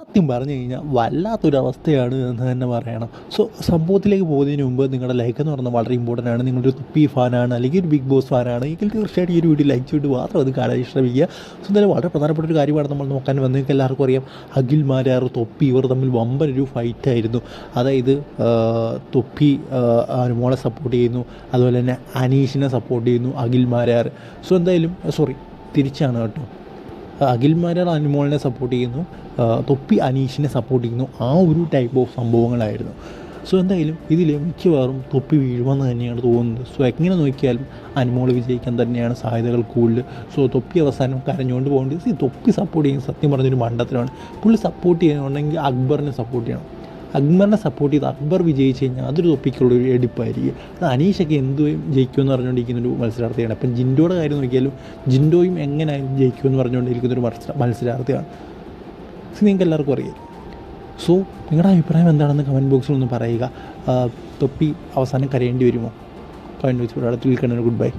സത്യം പറഞ്ഞു കഴിഞ്ഞാൽ വല്ലാത്തൊരവസ്ഥയാണ് എന്ന് തന്നെ പറയണം. സോ സംഭവത്തിലേക്ക് പോകുന്നതിന് മുമ്പ് നിങ്ങളുടെ ലൈക്ക് എന്ന് പറഞ്ഞാൽ വളരെ ഇമ്പോർട്ടന്റ് ആണ്. നിങ്ങളൊരു തുപ്പി ഫാനാണ് അല്ലെങ്കിൽ ഒരു ബിഗ് ബോസ് ഫാനാണ് എങ്കിൽ തീർച്ചയായിട്ടും ഈ ഒരു വീഡിയോ ലൈക്ക് ചെയ്തിട്ട് മാത്രം അത് കാണാൻ ശ്രമിക്കുക. സോ എന്തായാലും വളരെ പ്രധാനപ്പെട്ട ഒരു കാര്യമാണ് നമ്മൾ നോക്കാൻ വന്നത്. നിങ്ങൾക്ക് എല്ലാവർക്കും അറിയാം അഖിൽ മാരാർ തൊപ്പി ഇവർ തമ്മിൽ വമ്പൻ ഒരു ഫൈറ്റായിരുന്നു അതായത് തൊപ്പി അനുമോളെ സപ്പോർട്ട് ചെയ്യുന്നു. അതുപോലെ തന്നെ അനീഷിനെ സപ്പോർട്ട് ചെയ്യുന്നു അഖിൽ മാരാർ. സോ എന്തായാലും സോറി തിരിച്ചാണ് കേട്ടോ. അഖിൽമാരാർ അനുമോളിനെ സപ്പോർട്ട് ചെയ്യുന്നു. തൊപ്പി അനീഷിനെ സപ്പോർട്ട് ചെയ്യുന്നു. ആ ഒരു ടൈപ്പ് ഓഫ് സംഭവങ്ങളായിരുന്നു. സോ എന്തായാലും ഇതിൽ മിക്കവാറും തൊപ്പി വീഴുമെന്ന് തന്നെയാണ് തോന്നുന്നത്. സോ എങ്ങനെ നോക്കിയാലും അനുമോൾ വിജയിക്കാൻ തന്നെയാണ് സാധ്യതകൾ കൂടുതൽ സോ തൊപ്പി അവസാനം കരഞ്ഞുകൊണ്ട് പോകേണ്ടത് ഈ തൊപ്പി സപ്പോർട്ട് ചെയ്യുന്ന സത്യം പറഞ്ഞൊരു മണ്ഡലത്തിലാണ് പുള്ളി സപ്പോർട്ട് ചെയ്യുന്നുണ്ടെങ്കിൽ അക്ബറിനെ സപ്പോർട്ട് ചെയ്യണം. അക്ബറിനെ സപ്പോർട്ട് ചെയ്ത് അക്ബർ വിജയിച്ചു കഴിഞ്ഞാൽ അതൊരു തൊപ്പിക്കുള്ള ഒരു എടുപ്പായിരിക്കും. അത് അനീഷൊക്കെ എന്തും ജയിക്കുമെന്ന് പറഞ്ഞുകൊണ്ടിരിക്കുന്ന ഒരു മത്സരാർത്ഥിയാണ്. അപ്പം ജിൻഡോയുടെ കാര്യം നോക്കിയാലും ജിൻഡോയും എങ്ങനെയായാലും ജയിക്കുമെന്ന് പറഞ്ഞുകൊണ്ടിരിക്കുന്ന ഒരു മത്സര മത്സരാർത്ഥിയാണ്. നിങ്ങൾക്ക് എല്ലാവർക്കും അറിയാം. സോ നിങ്ങളുടെ അഭിപ്രായം എന്താണെന്ന് കമന്റ് ബോക്സിൽ ഒന്ന് പറയുക. തൊപ്പി അവസാനം കരയേണ്ടി വരുമോ? കമന്റ് ബോക്സിൽ അടുത്ത് വിൽക്കണം ഗുഡ് ബൈ